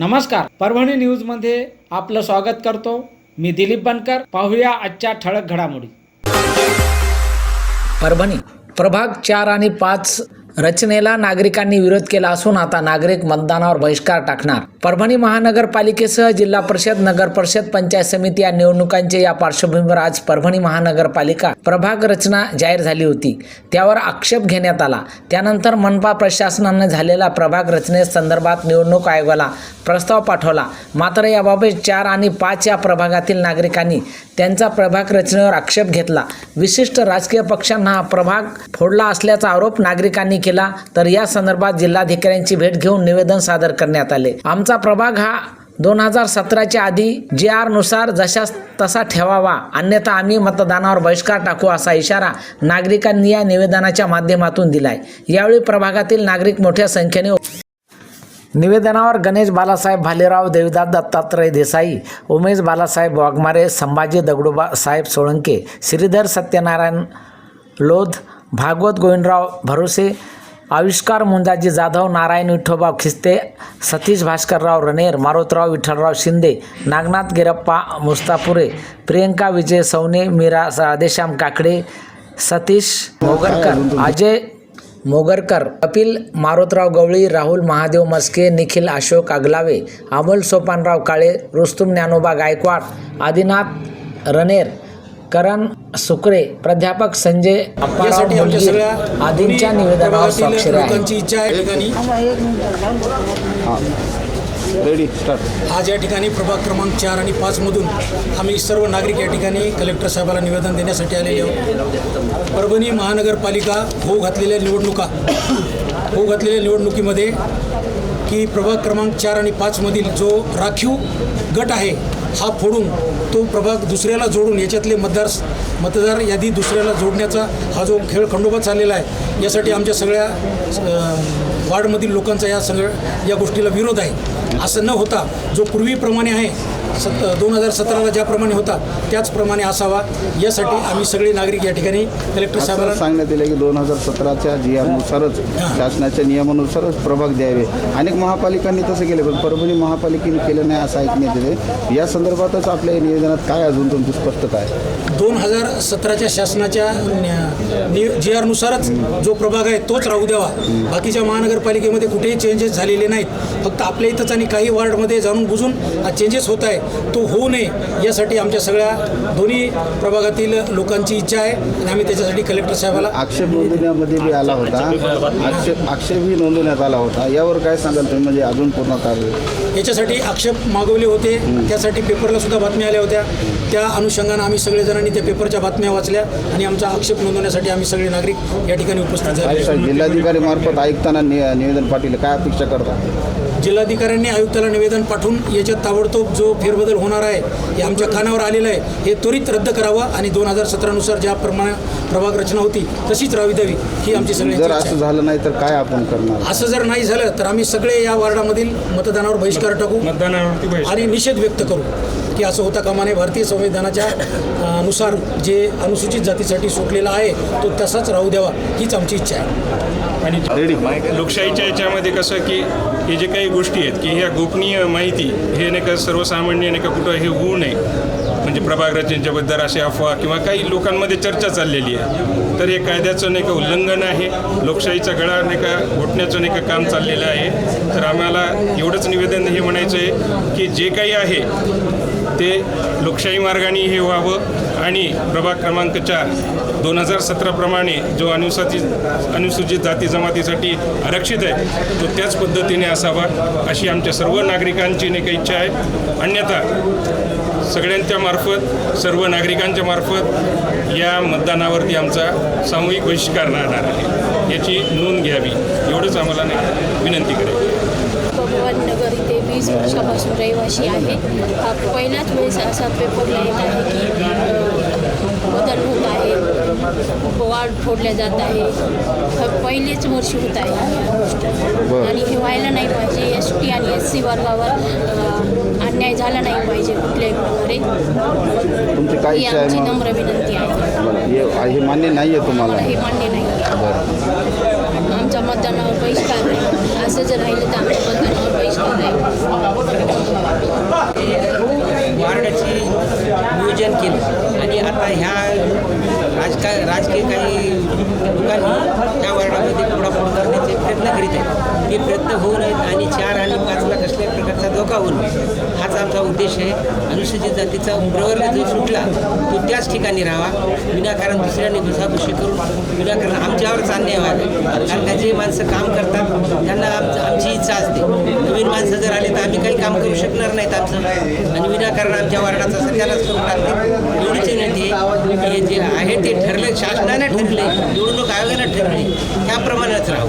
नमस्कार. परभणी न्यूजमध्ये आपलं स्वागत करतो. मी दिलीप बनकर. पाहूया आजच्या ठळक घडामोडी. परभणी प्रभाग चार आणि पाच रचनेला नागरिकांनी विरोध केला असून आता नागरिक मतदानावर बहिष्कार टाकणार. परभणी महानगरपालिकेसह जिल्हा परिषद नगर परिषद पंचायत समिती या निवडणुकांचे या पार्श्वभूमीवर आज परभणी महानगरपालिका प्रभाग रचना जाहीर झाली होती. त्यावर आक्षेप घेण्यात आला. त्यानंतर मनपा प्रशासनाने झालेला प्रभाग रचनेसंदर्भात निवडणूक आयोगाला प्रस्ताव पाठवला. मात्र याबाबत चार आणि पाच या प्रभागातील नागरिकांनी त्यांचा प्रभाग रचनेवर आक्षेप घेतला. विशिष्ट राजकीय पक्षांना हा प्रभाग फोडला असल्याचा आरोप नागरिकांनी केला तर या संदर्भात जिल्हाधिकाऱ्यांची भेट घेऊन निवेदन सादर करण्यात आले. आमचा प्रभाग हा दोन हजार सतराच्या आधी जी आरनुसार जशा तसा ठेवावा अन्यथा आम्ही मतदानावर बहिष्कार टाकू असा इशारा नागरिकांनी या निवेदनाच्या माध्यमातून दिलाय. यावेळी प्रभागातील नागरिक मोठ्या संख्येने निवेदनावर गणेश बालासाहेब भालेराव देवीदास दत्तात्रय देसाई उमेश बालासाहेब वाघमारे संभाजी दगडूबा साहेब सोळंके श्रीधर सत्यनारायण लोध भागवत गोविंदराव भरोसे आविष्कार मुंजाजी जाधव नारायण विठोबा खिस्ते सतीश भास्करराव रणेर मारुतराव विठ्ठलराव शिंदे नागनाथ गिरप्पा मुस्तापुरे प्रियंका विजय सवने मीरा राधेश्याम काकडे सतीश मोगरकर अजय मोगरकर कपिल मारुतराव गवळी राहुल महादेव मस्के निखिल अशोक आगलावे अमोल सोपानराव काळे रुस्तुम ज्ञानोबा गायकवाड आदिनाथ रणेर करण सुकरे प्राध्यापक संजय यासाठी आमच्या सगळ्या आदींच्या दोन्ही निवेदनावर प्रभागातील स्वाक्षरी आहे. लोकांची इच्छा आहे ठिकाणी रेडी स्टार्ट आज या ठिकाणी प्रभाग क्रमांक चार आणि पाचमधून आम्ही सर्व नागरिक या ठिकाणी कलेक्टर साहेबाला निवेदन देण्यासाठी आलेले आहोत. परभणी महानगरपालिका होऊ घातलेल्या निवडणुका होऊ घातलेल्या निवडणुकीमध्ये की प्रभाग क्रमांक चार आणि पाचमधील जो राखीव गट आहे हा फोडून तो प्रभाग दुसऱ्याला जोडून याच्यातले मतदार मतदार यादी दुसऱ्याला जोडण्याचा हा जो खेळ खंडोबा चाललेला आहे यासाठी आमच्या सगळ्या वार्डमधील लोकांचा या सगळ्या या गोष्टीला विरोध आहे. असं न होता जो पूर्वीप्रमाणे आहे सत दोन हजार सतराला ज्याप्रमाणे होता त्याचप्रमाणे असावा. यासाठी आम्ही सगळे नागरिक या ठिकाणी कलेक्टर साहेबांना सांगण्यात येईल की दोन हजार सतराच्या जी आरनुसारच शासनाच्या नियमानुसारच प्रभाग द्यावे. अनेक महापालिकांनी तसं केलं पण परभणी महापालिकेने केलं नाही असं ऐकण्यात येते या संदर्भातच आपल्या निवेदनात काय अजून तुमची स्पष्टता आहे? दोन हजार सतराच्या शासनाच्या जी आरनुसारच जो प्रभाग आहे तोच राहू द्यावा. बाकीच्या महानगरपालिकेमध्ये कुठेही चेंजेस झालेले नाहीत. फक्त आपल्या इथंच आणि काही वार्डमध्ये जाणून बुजून हा चेंजेस होत आहे. तो होऊ नये यासाठी आमच्या सगळ्या दोन्ही प्रभागातील लोकांची इच्छा आहे आणि आम्ही त्याच्यासाठी कलेक्टर साहेबाला आक्षेप नोंदवण्यामध्ये बी आला होता. आक्षेप आक्षेपही नोंदवण्यात आला होता. यावर काय सांगाल तुम्ही? म्हणजे अजून पूर्ण कार्य याच्यासाठी आक्षेप मागवले होते. त्यासाठी पेपरला सुद्धा बातम्या आल्या होत्या. त्या अनुषंगानं आम्ही सगळेजणांनी त्या पेपरच्या बातम्या वाचल्या आणि आमचा आक्षेप नोंदवण्यासाठी आम्ही सगळे नागरिक या ठिकाणी उपस्थित झाले. जिल्हाधिकारी मार्फत आयुक्तांना निवेदन पाठवले. काय अपेक्षा करता? जिल्हाधिकाऱ्यांनी आयुक्ताला निवेदन पाठवून याच्यात ताबडतोब जो फेरबदल होणार आहे हे आमच्या कानावर आलेलं आहे हे त्वरित रद्द करावं आणि दोन हजार सतरानुसार ज्याप्रमाणे प्रभाग रचना होती तशीच राहावी द्यावी ही आमची सगळ्यांची असं. झालं नाही तर काय आपण करणार? असं जर नाही झालं तर आम्ही सगळे या वार्डामधील मतदानावर बहिष्कार टाकू आणि निषेध व्यक्त करू की असं होता कामा नये भारतीय संविधानाच्या नुसार जे अनुसूचित जातीसाठी सुटलेला आहे तो तसाच राहू द्यावा हीच आमची इच्छा आहे. आणि लोकशाहीच्या याच्यामध्ये कसं की हे जे काही गोष्टी आहेत की ह्या गोपनीय माहिती हे नाही का सर्वसामान्य नाही का कुठं हे होऊ नये. म्हणजे प्रभाग रचनेच्याबद्दल अशी अफवा किंवा काही लोकांमध्ये चर्चा चाललेली आहे. तर हे कायद्याचं नाही का उल्लंघन आहे लोकशाहीचा गळा नाही का घोटण्याचं नाही का काम चाललेलं आहे. तर आम्हाला एवढंच निवेदन हे म्हणायचं आहे की जे काही आहे ते लोकशाही मार्गाने हे व्हावं आणि प्रभाग क्रमांक चार दोन हजार सतराप्रमाणे जो अनुसूचित अनुसूचित जाती जमातीसाठी आरक्षित आहे तो त्याच पद्धतीने असावा अशी आमच्या सर्व नागरिकांची नाही का इच्छा आहे. अन्यथा सगळ्यांच्या मार्फत सर्व नागरिकांच्या मार्फत या मतदानावरती आमचा सामूहिक बहिष्कार राहणार आहे. याची नोंद घ्यावी. एवढंच आम्हाला नाही विनंती करायची भगवान नगर इथे वीस वर्षापासून रहिवासी आहे. हा पहिलाच वेळेस असा पेपरला येत आहे की बदल होत आहे. वाढ फोडल्या जात आहे. ह- पहिलेच वर्षी होत आहे. ह्या गोष्टी आणि हे व्हायला नाही पाहिजे. एस टी आणि एस सी वर्गावर झाला नाही पाहिजे कुठल्याही प्रकारे. तुमची काय ही इच्छा आहे आमची मग? नम्र विनंती आहे. बरं, हे हे मान्य नाही आहे तुम्हाला? हे मान्य नाही. बरं. आमच्या मतदानावर बहिष्कार असं जर राहिलं तर आमच्या मतदानावर बहिष्कार राहील वार्डाची नियोजन केलं. आणि आता ह्या राजका राजकीय काही लोकांनी त्या वार्डामध्ये फोडाफोड करण्याचे प्रयत्न करीत आहेत. ते प्रयत्न होऊ नयेत आणि चार आणि पाचला कसल्याही हाच आमचा उद्देश आहे. अनुसूचित जातीचा प्रवर्ग जो सुटला तो त्याच ठिकाणी राहावा. विनाकारण दुसऱ्याने घुसाघुशी करून विनाकारण आमच्यावरच अन्याय व्हायला कारण का जे माणसं काम करतात त्यांना आमची इच्छा असते. नवीन माणसं जर आले तर आम्ही काही काम करू शकणार नाहीत आमचं. आणि विनाकारण आमच्या वार्डाचा सध्यालाच करून टाकते एवढीच विनंती आहे. की जे आहे ते ठरलं शासनाने ठरले निवडणूक आयोगाने ठरले त्याप्रमाणेच राहू